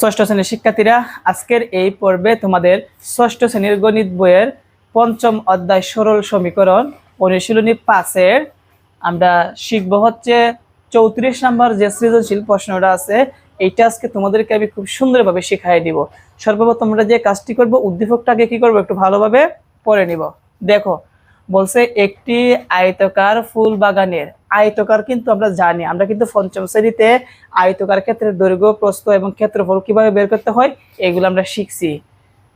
ষষ্ঠ শ্রেণির শিক্ষার্থীরা, আজকের এই পর্বে তোমাদের ষষ্ঠ শ্রেণির গণিত বইয়ের পঞ্চম অধ্যায় সরল সমীকরণ অনুশীলনী পাঁচের। আমরা শিখব হচ্ছে চৌত্রিশ নম্বর যে সৃজনশীল প্রশ্নটা আছে, এইটা আজকে তোমাদেরকে আমি খুব সুন্দরভাবে শিখাই দিব। সর্বপ্রথম আমরা যে কাজটি করব, উদ্দীপকটাকে কি করব, একটু ভালোভাবে পড়ে নিব। দেখো বলছে একটি আয়তকার ফুল বাগানের আয়তকার কিন্তু আমরা জানি, আমরা কিন্তু পঞ্চম শ্রেণীতে আয়তকার ক্ষেত্রে দৈর্ঘ্য, প্রস্থ এবং ক্ষেত্রফল কীভাবে বের করতে হয়, এগুলো আমরা শিখছি।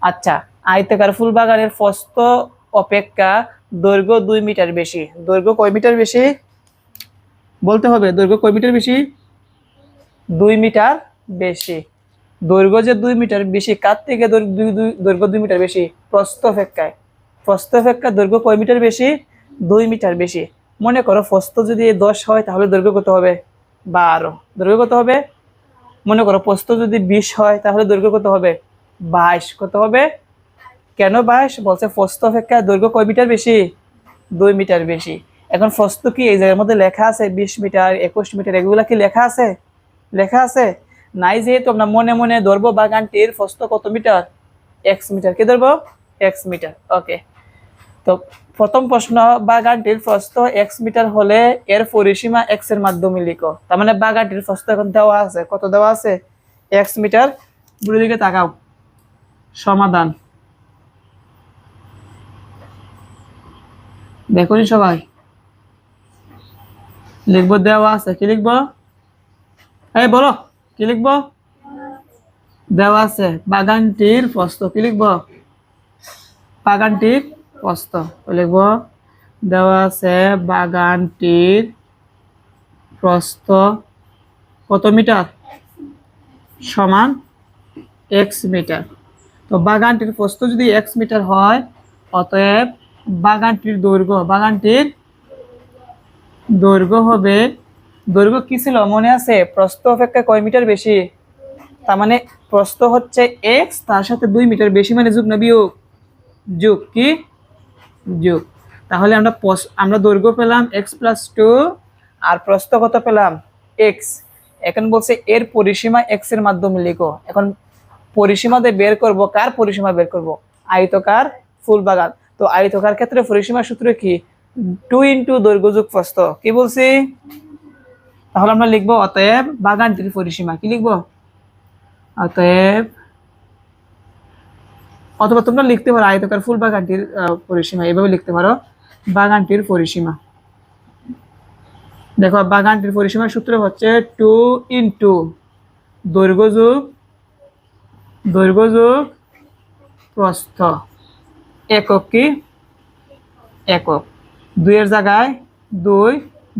আচ্ছা আয়তকার ফুল বাগানের প্রস্থ অপেক্ষা দৈর্ঘ্য দুই মিটার বেশি। দৈর্ঘ্য কয় মিটার বেশি? বলতে হবে, দৈর্ঘ্য কয় মিটার বেশি? দুই মিটার বেশি। দৈর্ঘ্য যে দুই মিটার বেশি, কার থেকে দৈর্ঘ্য দুই মিটার বেশি? প্রস্থ অপেক্ষায়। প্রস্থ অপেক্ষা দৈর্ঘ্য কয় মিটার বেশি? দুই মিটার বেশি। মনে করো প্রস্থ যদি দশ হয়, তাহলে দৈর্ঘ্য কত হবে? বারো। দৈর্ঘ্য কত হবে? মনে করো প্রস্থ যদি বিশ হয়, তাহলে দৈর্ঘ্য কত হবে? বাইশ। কত হবে? কেন বাইশ? বলছে প্রস্থ অপেক্ষা দৈর্ঘ্য কয় মিটার বেশি? দুই মিটার বেশি। এখন প্রস্থ কি এই জায়গার মধ্যে লেখা আছে? বিশ মিটার, একুশ মিটার, এগুলো কি লেখা আছে? লেখা আছে? নাই যেহেতু আমরা মনে মনে ধরবো বাগানটির প্রস্থ কত মিটার? X metre. কি ধরবো? এক্স মিটার ওকে তো প্রথম প্রশ্ন, বাগানটির প্রস্থ এক্স মিটার হলে এর পরিসীমা এক্সের মাধ্যমে লিখো। তার মানে বাগানটির প্রস্থ এখন দেওয়া আছে। কত দেওয়া আছে? এক্স মিটার বুড়ি দিকে তাকাও। সমাধান। দেখুন সবাই। লিখব, দেওয়া আছে। কি লিখব? এই বলো, কি লিখব? দেওয়া আছে। বাগানটির প্রস্থ কি লিখব? বাগানটির প্রস্থ লিখব, দেওয়া আছে বাগানটির প্রস্থ কত মিটার? সমান এক্স মিটার। তো বাগানটির প্রস্ত যদি এক্স মিটার হয়, অতএব বাগানটির দৈর্ঘ্য বাগানটির দৈর্ঘ্য হবে, দৈর্ঘ্য কি ছিল? মনে আছে? প্রস্থ অপেক্ষা কয় মিটার বেশি? তার মানে প্রস্থ হচ্ছে এক্স তার সাথে দুই মিটার বেশি মানে যুগ্ন বিয়োগ। যোগ কি? যোগ। তাহলে আমরা আমরা দৈর্ঘ্য পেলাম এক্স প্লাস টু আর প্রস্থ কত পেলাম? এক্স এখন বলছে এর পরিসীমা এক্সের মাধ্যমে লিখো। এখন পরিসীমা দিয়ে বের করব, কার পরিসীমা বের করব? আয়তকার ফুল বাগান তো আয়তকার ক্ষেত্রে পরিসীমা সূত্র কি? টু ইন্টু দৈর্ঘ্য যোগ প্রস্থ। কি বলছি? তাহলে আমরা লিখব, অতএব বাগানটির পরিসীমা। কি লিখব? অতএব অথবা তোমরা লিখতে পারো আয়তকার ফুল বাগানটির পরিসীমা। এভাবে লিখতে পারো, বাগানটির পরিসীমা। দেখো, বাগানটির পরিসীমার সূত্র হচ্ছে টু ইন্টু দৈর্ঘ্য যোগ দৈর্ঘ্য যোগ প্রস্থ। একক কি? একক। দুইয়ের জায়গায় দুই,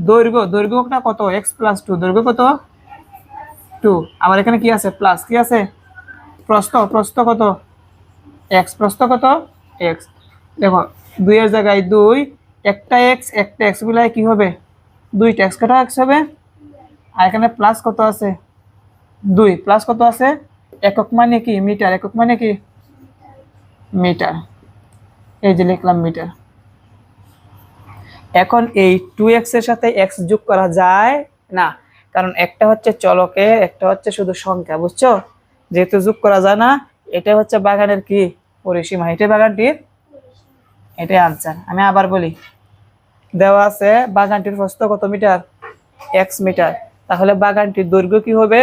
দৈর্ঘ্য। দৈর্ঘ্যটা কত, এক্স প্লাস টু। দৈর্ঘ্য কত? টু। আবার এখানে কি আছে? প্লাস কি আছে? প্রস্থ। প্রস্থ কত? এক্স প্রস্থ কত? এক্স দেখো, দুইয়ের জায়গায় দুই, একটা এক্স একটা এক্স গুলাই কি হবে? দুইটা এক্স কটা এক্স হবে। আর এখানে প্লাস কত আছে? দুই। প্লাস কত আছে? একক মানে কি? মিটার একক মানে কি? মিটার এই যে লিখলাম মিটার এখন এই টু এক্সের সাথে এক্স যোগ করা যায় না। কারণ একটা হচ্ছে চলকের, একটা হচ্ছে শুধু সংখ্যা, বুঝছ? যেহেতু যোগ করা যায় না, এটা হচ্ছে বাগানের কি? পরিসীমা এটা বাগানটির এটাই আনসার। আমি আবার বলি, দেওয়া আছে বাগানটির প্রস্থ কত মিটার? X metre. তাহলে বাগানটির দৈর্ঘ্য কি হবে?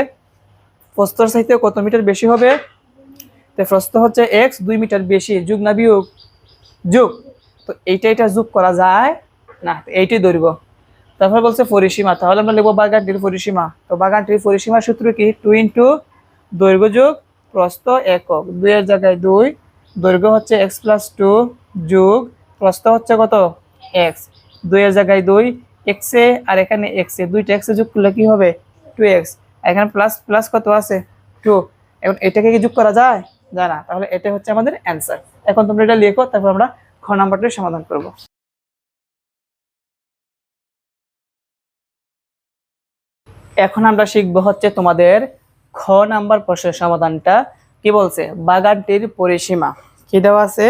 প্রস্তর চাইতে কত মিটার বেশি হবে? তো প্রস্থ হচ্ছে এক্স দুই মিটার বেশি। যুগ না বিয়োগ? যোগ। তো এইটা এটা যোগ করা যায় না এইটাই দৈর্ঘ্য। তারপর বলছে পরিসীমা। তাহলে আমরা লিখব বাগানটির পরিসীমা। তো বাগানটির পরিসীমার সূত্র কি? টু ইন্টু দৈর্ঘ্য যোগ, প্রস্থ একক। দুইয়ের জায়গায় দুই দৈর্ঘ্য হচ্ছে এক্স প্লাস টু যোগ, প্রস্থ হচ্ছে কত? এক্স দুইয়ের জায়গায় দুই এক্সে আর এখানে এক্সে দুইটা এক্সে যোগ করলে কি হবে? টু এক্স এখানে প্লাস প্লাস কত আছে? টু এখন এটাকে কি যোগ করা যায়? যায় না। তাহলে এটা হচ্ছে আমাদের অ্যান্সার এখন তোমরা এটা লেখো, তারপর আমরা খ নাম্বারটির সমাধান করব। এখন আমরা শিখব হচ্ছে তোমাদের খ নাম্বার প্রশ্নের সমাধানটা। কি বলছে? বাগানটির পরিসীমা। কি দেওয়া আছে?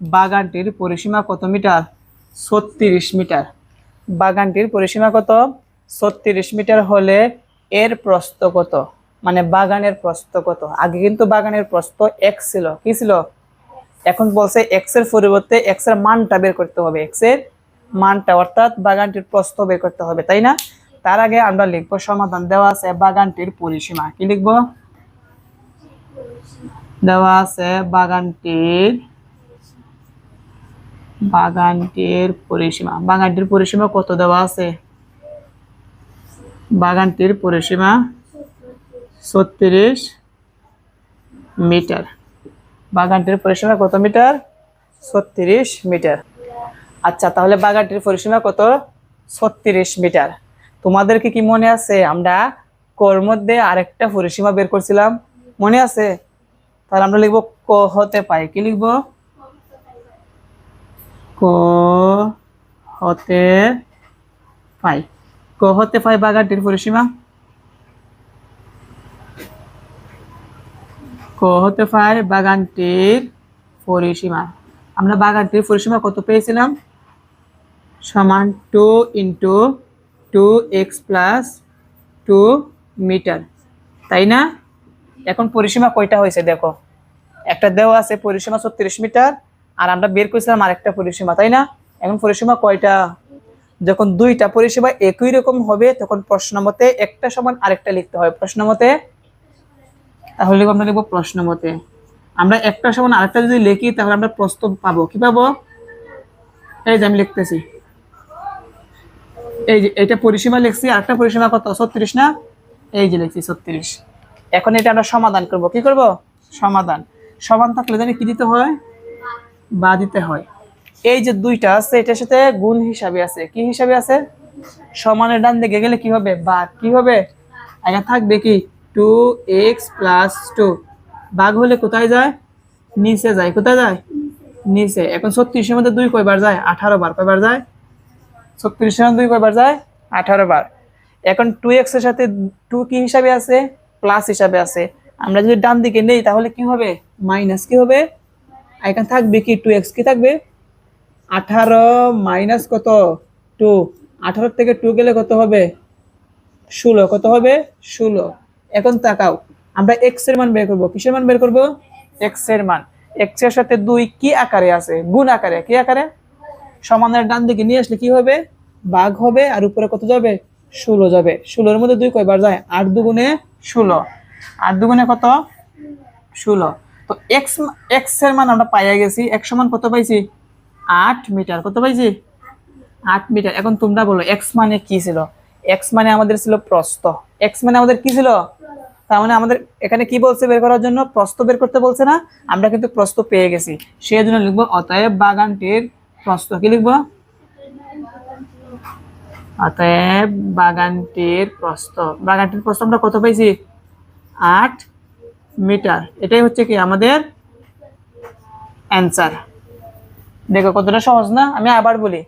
বাগানটির পরিসীমা কত মিটার? ছত্রিশ মিটার। বাগানটির পরিসীমা কত? ছত্রিশ মিটার হলে এর প্রস্থ কত? মানে বাগানের প্রস্থ কত? আগে কিন্তু বাগানের প্রস্থ এক্স ছিল। কি ছিল? এখন বলছে এক্সের পরিবর্তে এক্সের মানটা বের করতে হবে। এক্সের মানটা অর্থাৎ বাগানটির প্রস্থ বের করতে হবে, তাই না? তার আগে আমরা লিখব সমাধান। দেওয়া আছে বাগানটির পরিসীমা। কি লিখব? দেওয়া আছে বাগানটির বাগানটির পরিসীমা। বাগানটির পরিসীমা কত দেওয়া আছে? বাগানটির পরিসীমা ছত্রিশ মিটার। বাগানটির পরিসীমা কত মিটার? ছত্রিশ মিটার। আচ্ছা তাহলে বাগানটির পরিসীমা কত? ছত্রিশ মিটার। তোমাদেরকে কি মনে আছে? আমরা কর মধ্যে আরেকটা পরিসীমা বের করছিলাম। মনে আছে? তাহলে আমরা লিখব ক হতে পাই কি লিখব? ক হতে পাই। ক হতে পাই বাগানটির পরিসীমা? ক হতে পাই বাগানটির পরিসীমা। আমরা বাগানটির পরিসীমা কত পেয়েছিলাম? সমান two into two x plus two metre. তাই না? এখন পরিসীমা কয়টা হয়েছে দেখো? একটা দেওয়া আছে পরিসীমা ছত্রিশ মিটার, আর আমরা বের করেছিলাম আরেকটা পরিসীমা, তাই না? এখন পরিসীমা কয়টা? যখন দুইটা পরিষেবা একই রকম হবে, তখন প্রশ্ন মতে একটা সমান আরেকটা লিখতে হয় প্রশ্ন মতে? তাহলে আমরা লিখব প্রশ্ন মতে। আমরা একটা সমান আরেকটা যদি লিখি, তাহলে আমরা প্রশ্ন পাবো। কি পাবো? এই যে আমি লিখতেছি। এই যে, এটা পরিসীমা লিখছি, আরেকটা পরিসীমা কত? ছত্রিশ না? এই যে লিখছি, ছত্রিশ। এখন এটা আমরা সমাধান করব। কি করব? সমাধান। সমান থাকলে জানি কি দিতে হয়? বা দিতে হয়। এই যে দুইটা আছে, এটার সাথে গুণ হিসাবে আছে। কি হিসাবে আছে? সমানের ডান দিকে গেলে কি হবে? বা কি হবে? এখানে থাকবে কি? টু এক্স প্লাস টু বাঘ হলে কোথায় যায়? নিচে যায়। কোথায় যায়? নিচে। এখন ছত্রিশের মধ্যে দুই কয়বার যায়? আঠারো বার কয়বার যায়? ছত্রিশের মধ্যে দুই কয়বার যায়? আঠারো বার। এখন টু এক্সের সাথে টু কি হিসাবে আছে? প্লাস হিসাবে আছে। আমরা যদি ডান দিকে নেই, তাহলে কি হবে? মাইনাস কি হবে? এখানে থাকবে কি? টু এক্স কি থাকবে? আঠারো মাইনাস কত? টু আঠারো থেকে টু গেলে কত হবে? ষোলো। কত হবে? ষোলো। এখন তাকাও। আমরা এক্সের মান বের করব। কিসের মান বের করব? এক্সের মান। এক্সের সাথে দুই কি আকারে আছে? গুণ আকারে। কি আকারে? সমানের ডান দিকে নিয়ে আসলে কি হবে? বাঘ হবে। আর উপরে কত যাবে? ষোলো যাবে। ষোলোর মধ্যে দুই কয়বার যায়? আট দুগুণে ষোলো। আট দুগুণে কত? ষোলো। তো এক্স এক্সের মান আমরা পাইয়া গেছি। এক সমান কত পাইছি? আট মিটার। কত পাইছি? আট মিটার। এখন তোমরা বলো এক্স মানে কি ছিল? এক্স মানে আমাদের ছিল প্রস্থ। এক্স মানে আমাদের কি ছিল? তার মানে আমাদের এখানে কি বলছে বের করার জন্য? প্রস্থ বের করতে বলছে না? আমরা কিন্তু প্রস্থ পেয়ে গেছি। সেই জন্য লিখব, অতএব বাগানটির প্রস্থ কি লিখব? অতএব বাগানটির প্রস্থ বাগানটির প্রস্থ আমরা কত পাইছি? আট মিটার। এটাই হচ্ছে কি আমাদের অ্যান্সার দেখো, কতটা সহজ না? আমি আবার বলি,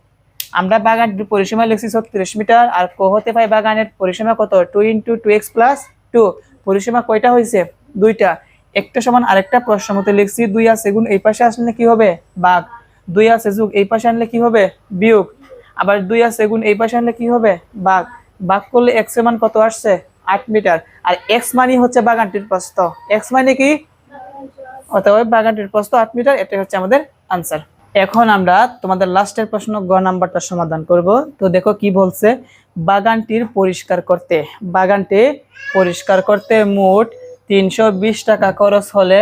আমরা বাগানটির পরিসীমা লিখছি ছত্রিশ মিটার, আর ক হতে পাই বাগানের পরিসীমা কত? Two into two x plus two পরিসীমা কয়টা হয়েছে দুইটা। একটা সমান আরেকটা প্রশ্ন মতে লিখছি, দুই আছে গুণ এই পাশে আসলে কি হবে? বাঘ। দুই আছে যুগ এই পাশে আনলে কি হবে? বিয়োগ। আবার দুই আছে গুণ এই পাশে আনলে কি হবে? বাঘ। বাঘ করলে এক্স মান কত আসছে? আট মিটার। আর এক্স মানে হচ্ছে বাগানটির প্রস্ত এক্স মানে কি? অতএব বাগানটির প্রস্ত আট মিটার, এটাই হচ্ছে আমাদের আনসার এখন আমরা তোমাদের লাস্টের প্রশ্ন গ নাম্বারটা সমাধান করব। তো দেখো কি বলছে? বাগানটির পরিষ্কার করতে। বাগানটি পরিষ্কার করতে মোট তিনশো বিশ টাকা খরচ হলে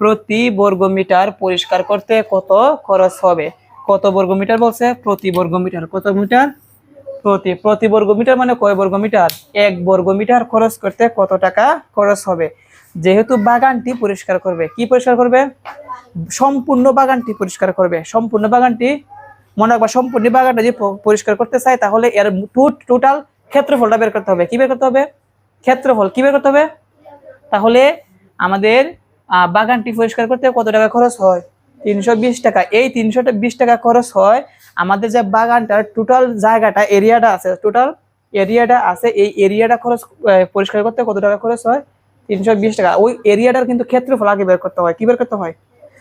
প্রতি বর্গ মিটার পরিষ্কার করতে কত খরচ হবে? কত বর্গ মিটার বলছে? প্রতি বর্গ মিটার কত মিটার? প্রতি প্রতি বর্গ মিটার মানে কয় বর্গ মিটার এক বর্গ মিটার খরচ করতে কত টাকা খরচ হবে? যেহেতু বাগানটি পরিষ্কার করবে, কি পরিষ্কার করবে? সম্পূর্ণ বাগানটি পরিষ্কার করবে। সম্পূর্ণ বাগানটি, মনে রাখবা, সম্পূর্ণ বাগানটা যদি পরিষ্কার করতে চায়, তাহলে এর টোটাল ক্ষেত্রফলটা বের করতে হবে। কি বের করতে হবে? ক্ষেত্রফল কি বের করতে হবে? তাহলে আমাদের বাগানটি পরিষ্কার করতে কত টাকা খরচ হয়? তিনশো বিশ টাকা। এই তিনশো বিশ টাকা খরচ হয় আমাদের যে বাগানটার টোটাল জায়গাটা এরিয়াটা আছে টোটাল এরিয়াটা আছে, এই এরিয়াটা খরচ পরিষ্কার করতে কত টাকা খরচ হয়? তিনশো বিশ টাকা। ওই এরিয়াটার কিন্তু ক্ষেত্রফল আগে বের করতে হয়। কি বের করতে হয়?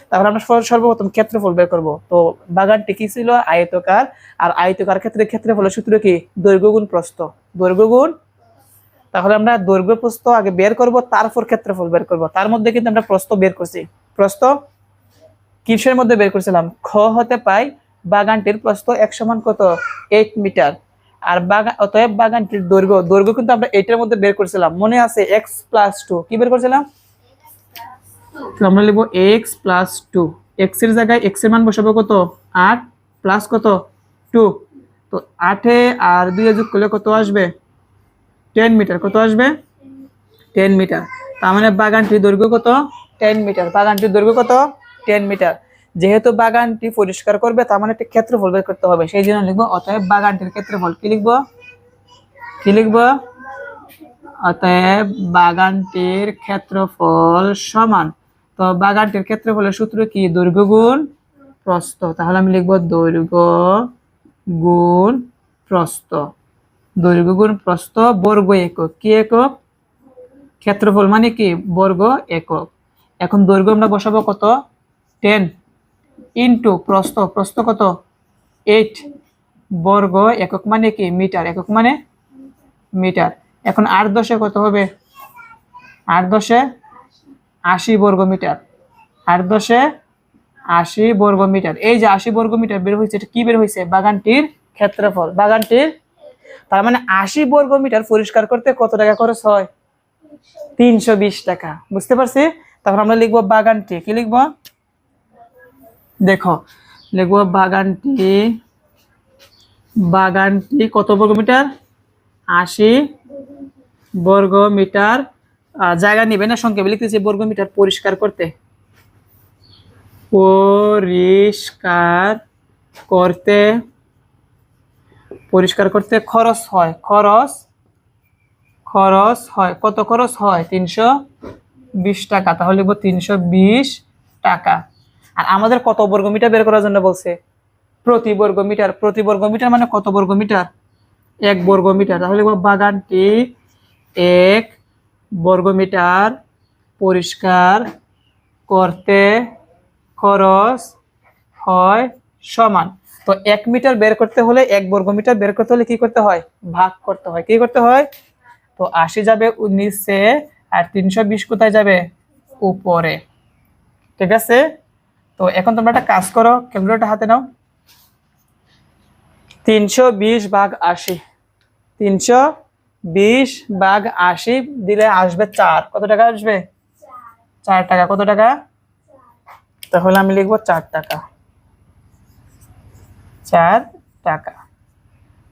তাহলে আমরা সর্বপ্রথম ক্ষেত্রফল বের করব। তো বাগানটি কি ছিল? আয়তকার। আর আয়তকার ক্ষেত্রে ক্ষেত্রফলের সূত্র কি? দৈর্ঘ্য গুণ প্রস্থ। দৈর্ঘ্য গুণ তাহলে আমরা দৈর্ঘ্য প্রস্থ আগে বের করব, তারপর ক্ষেত্রফল বের করব। তার মধ্যে কিন্তু আমরা প্রস্থ বের করছি। প্রস্থ কিসের মধ্যে বের করছিলাম? খ হতে পাই, বাগানটির প্রস্থ এক সমান কত? এইট মিটার আর বাগান অতএব বাগানটির দৈর্ঘ্য দৈর্ঘ্য কিন্তু আমরা এইটার মধ্যে বের করছিলাম। মনে আছে এক্স প্লাস টু কি বের করেছিলাম? আমরা লিখব এক্স প্লাস টু এক্সের জায়গায় এক্সের মান বসাবো কত? আট প্লাস কত? টু তো আটে আর দুই যোগ করলে কত আসবে? টেন মিটার কত আসবে? টেন মিটার তার মানে বাগানটির দৈর্ঘ্য কত? টেন মিটার বাগানটির দৈর্ঘ্য কত? টেন মিটার যেহেতু বাগানটি পরিষ্কার করবে, তার মানে একটা ক্ষেত্রফল বের করতে হবে। সেই জন্য লিখব, অতএব বাগানটির ক্ষেত্রফল কি লিখব? কি লিখব? অতএব বাগানটির ক্ষেত্রফল সমান। তো বাগানটির ক্ষেত্রফলের সূত্র কি? দৈর্ঘ্য গুণ প্রস্থ। তাহলে আমি লিখব দৈর্ঘ্য গুণ প্রস্থ। দৈর্ঘ্য গুণ প্রস্থ বর্গ একক। কি একক? ক্ষেত্রফল মানে কি? বর্গ একক। এখন দৈর্ঘ্য আমরা বসাবো কত? টেন ইন্টু প্রস্থ প্রস্থ কত? এইট বর্গ একক মানে কি? মিটার। একক মানে মিটার। এখন আট দশে কত হবে? আট দশে আশি বর্গ মিটার। আট দশে আশি বর্গ মিটার। এই যে আশি বর্গ মিটার বের হয়েছে, এটা কি বের হয়েছে? বাগানটির ক্ষেত্রফল। বাগানটির তার মানে আশি বর্গ মিটার পরিষ্কার করতে কত টাকা খরচ হয়? তিনশো বিশ টাকা। বুঝতে পারছি? তখন আমরা লিখব বাগানটি। কি লিখব? দেখো, লিখব বাগানটি বাগানটি কত বর্গ মিটার আশি বর্গ মিটার জায়গা নিবে না সংক্ষেপে? লিখতেছি বর্গ মিটার পরিষ্কার করতে। পরিষ্কার করতে পরিষ্কার করতে খরচ হয়। খরচ খরচ হয়। কত খরচ হয়? তিনশো বিশ টাকা। তাহলে লিখব তিনশো বিশ টাকা। আর আমাদের কত বর্গ মিটার বের করার জন্য বলছে? প্রতি বর্গ মিটার, প্রতি বর্গ মিটার মানে কত বর্গ মিটার? এক বর্গ মিটার। তাহলে বাগানটি এক বর্গ মিটার পরিষ্কার করতে খরচ হয় সমান। তো এক মিটার বের করতে হলে এক বর্গ মিটার বের করতে হলে কি করতে হয়? ভাগ করতে হয়। কি করতে হয়? তো আশি যাবে উনিশে আর তিনশো বিশ কোথায় যাবে? উপরে। ঠিক আছে? তো এখন তোমরা একটা কাজ করো ক্যালকুলেটর হাতে নাও। তিনশো বিশ ভাগ আশি। তিনশো বিশ ভাগ আশি দিলে আসবে চার। কত টাকা আসবে? চার টাকা। কত টাকা? তাহলে আমি লিখব চার টাকা। চার টাকা।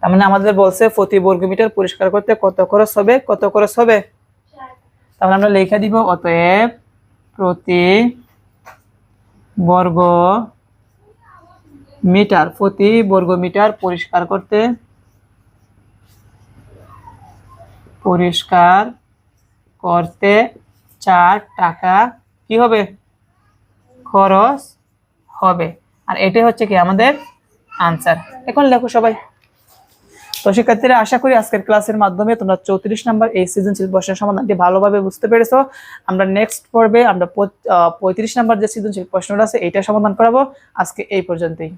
তার মানে আমাদের বলছে প্রতি বর্গ মিটার পরিষ্কার করতে কত খরচ হবে? কত খরচ হবে? তাহলে আমরা লেখা দিব, অতএব প্রতি বর্গ মিটার, প্রতি বর্গ মিটার পরিষ্কার করতে পরিষ্কার করতে চার টাকা কি হবে? খরচ হবে। আর এটাই হচ্ছে কি আমাদের আনসার এখন লেখো সবাই। তো শিক্ষার্থীরা আশা করি আজকের ক্লাসের মাধ্যমে তোমরা চৌত্রিশ নাম্বার এই সৃজনশীল প্রশ্নের সমাধানটি ভালোভাবে বুঝতে পেরেছ। আমরা নেক্সট পর্বে আমরা পঁয়ত্রিশ নাম্বার যে সৃজনশীল প্রশ্নটা আছে এইটা সমাধান করাবো। আজকে এই পর্যন্তই।